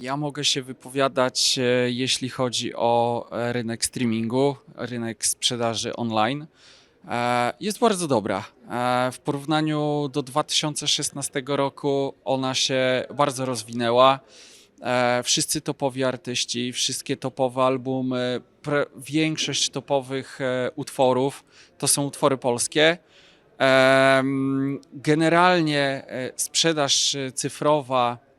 Ja mogę się wypowiadać, e, jeśli chodzi o e, rynek streamingu, rynek sprzedaży online. E, Jest bardzo dobra. W porównaniu do 2016 roku ona się bardzo rozwinęła. Wszyscy topowi artyści, wszystkie topowe albumy, większość topowych utworów to są utwory polskie. Generalnie sprzedaż cyfrowa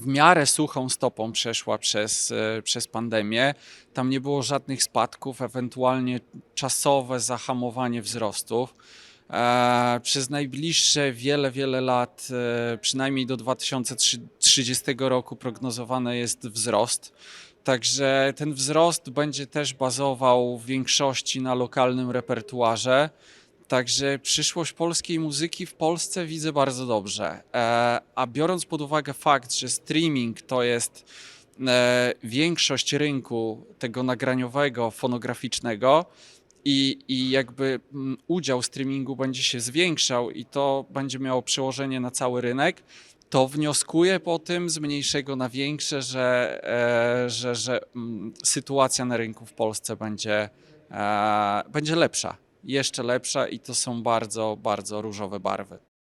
w miarę suchą stopą przeszła przez, e, przez pandemię. Tam nie było żadnych spadków, ewentualnie czasowe zahamowanie wzrostów. E, Przez najbliższe wiele, wiele lat, e, przynajmniej do 2030 roku, prognozowany jest wzrost. Także ten wzrost będzie też bazował w większości na lokalnym repertuarze. Także przyszłość polskiej muzyki w Polsce widzę bardzo dobrze. E, a biorąc pod uwagę fakt, że streaming to jest e, większość rynku tego nagraniowego, fonograficznego i, i jakby mm, udział streamingu będzie się zwiększał i to będzie miało przełożenie na cały rynek, to wnioskuję po tym z mniejszego na większe, że, e, że, że mm, sytuacja na rynku w Polsce będzie, będzie lepsza jeszcze lepsza i to są bardzo, bardzo różowe barwy.